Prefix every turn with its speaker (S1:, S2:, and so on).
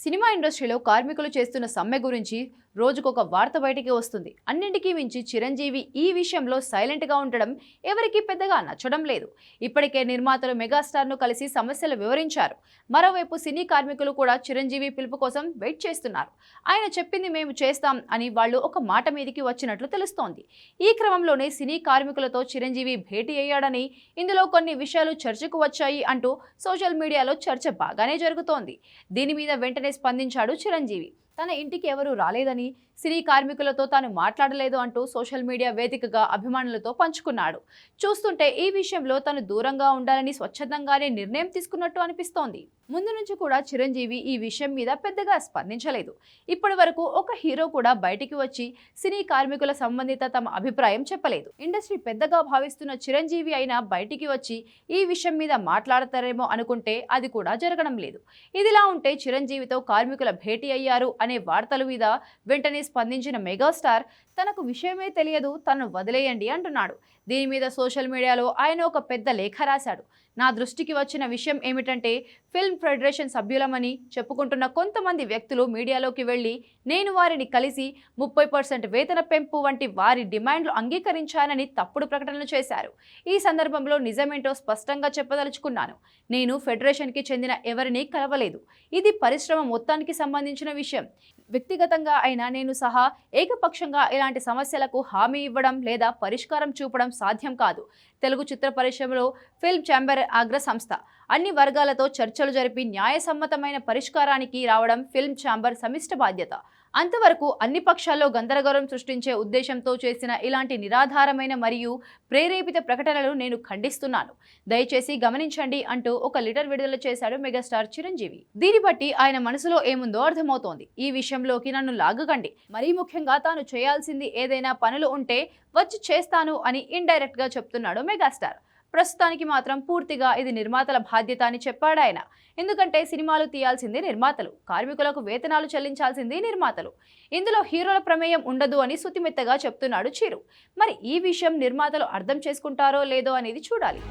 S1: Cinema ఇండస్ట్రీలో కార్మికులు చేస్తున్న సమ్మె గురించి రోజుకొక వార్త బయటికి వస్తుంది. అన్నింటికీ మించి చిరంజీవి ఈ విషయంలో సైలెంట్గా ఉండడం ఎవరికీ పెద్దగా నచ్చడం లేదు. ఇప్పటికే నిర్మాతలు మెగాస్టార్ను కలిసి సమస్యలు వివరించారు. మరోవైపు సినీ కార్మికులు కూడా చిరంజీవి పిలుపు కోసం వెయిట్ చేస్తున్నారు. ఆయన చెప్పింది మేము చేస్తాం అని వాళ్ళు ఒక మాట మీదికి వచ్చినట్లు తెలుస్తోంది. ఈ క్రమంలోనే సినీ కార్మికులతో చిరంజీవి భేటీ అయ్యాడని ఇందులో కొన్ని విషయాలు చర్చకు వచ్చాయి అంటూ సోషల్ మీడియాలో చర్చ బాగానే జరుగుతోంది. దీని మీద వెంటనే స్పందించాడు చిరంజీవి. తన ఇంటికి ఎవరూ రాలేదని సినీ కార్మికులతో తాను మాట్లాడలేదు అంటూ సోషల్ మీడియా వేదికగా అభిమానులతో పంచుకున్నాడు. చూస్తుంటే ఈ విషయంలో తను దూరంగా ఉండాలని స్వచ్ఛందంగానే నిర్ణయం తీసుకున్నట్టు అనిపిస్తోంది. ముందు నుంచి కూడా చిరంజీవి ఈ విషయం మీద పెద్దగా స్పందించలేదు. ఇప్పటి వరకు ఒక హీరో కూడా బయటికి వచ్చి సినీ కార్మికుల సంబంధిత తమ అభిప్రాయం చెప్పలేదు. ఇండస్ట్రీ పెద్దగా భావిస్తున్న చిరంజీవి అయినా బయటికి వచ్చి ఈ విషయం మీద మాట్లాడతారేమో అనుకుంటే అది కూడా జరగడం లేదు. ఇదిలా ఉంటే చిరంజీవితో కార్మికుల భేటీ అయ్యారు అనే వార్తల మీద వెంటనే స్పందించిన మెగాస్టార్ తనకు విషయమే తెలియదు తను వదిలేయండి అంటున్నాడు. దీని మీద సోషల్ మీడియాలో ఆయన ఒక పెద్ద లేఖ రాశాడు. నా దృష్టికి వచ్చిన విషయం ఏమిటంటే ఫిల్మ్ ఫెడరేషన్ సభ్యులమని చెప్పుకుంటున్న కొంతమంది వ్యక్తులు మీడియాలోకి వెళ్ళి నేను వారిని కలిసి ముప్పై పర్సెంట్ వేతన పెంపు వంటి వారి డిమాండ్లు అంగీకరించానని తప్పుడు ప్రకటనలు చేశారు. ఈ సందర్భంలో నిజమేంటో స్పష్టంగా చెప్పదలుచుకున్నాను. నేను ఫెడరేషన్కి చెందిన ఎవరిని కలవలేదు. ఇది పరిశ్రమ మొత్తానికి సంబంధించిన విషయం. వ్యక్తిగతంగా అయినా నేను సహా ఏకపక్షంగా ఇలాంటి సమస్యలకు హామీ ఇవ్వడం లేదా పరిష్కారం చూపడం సాధ్యం కాదు. తెలుగు చిత్ర పరిశ్రమలో ఫిల్మ్ ఛాంబర్ అగ్ర సంస్థ అన్ని వర్గాలతో చర్చలు జరిపి న్యాయసమ్మతమైన పరిష్కారానికి రావడం ఫిల్మ్ ఛాంబర్ సమిష్ట బాధ్యత. అంతవరకు అన్ని పక్షాల్లో గందరగోళం సృష్టించే ఉద్దేశంతో చేసిన ఇలాంటి నిరాధారమైన మరియు ప్రేరేపిత ప్రకటనలు నేను ఖండిస్తున్నాను. దయచేసి గమనించండి అంటూ ఒక లిటర్ విడుదల చేశాడు మెగాస్టార్ చిరంజీవి. దీన్ని బట్టి ఆయన మనసులో ఏముందో అర్థమవుతోంది. ఈ విషయంలోకి నన్ను లాగకండి. మరీ ముఖ్యంగా తాను చేయాల్సింది ఏదైనా పనులు ఉంటే వచ్చి చేస్తాను అని ఇండైరెక్ట్గా చెప్తున్నాడు మెగాస్టార్. ప్రస్తుతానికి మాత్రం పూర్తిగా ఇది నిర్మాతల బాధ్యత అని చెప్పాడు ఆయన. ఎందుకంటే సినిమాలు తీయాల్సింది నిర్మాతలు కార్మికులకు వేతనాలు చెల్లించాల్సింది నిర్మాతలు. ఇందులో హీరోల ప్రమేయం ఉండదు అని సుతిమెత్తగా చెప్తున్నాడు చిరు. మరి ఈ విషయం నిర్మాతలు అర్థం చేసుకుంటారో లేదో అనేది చూడాలి.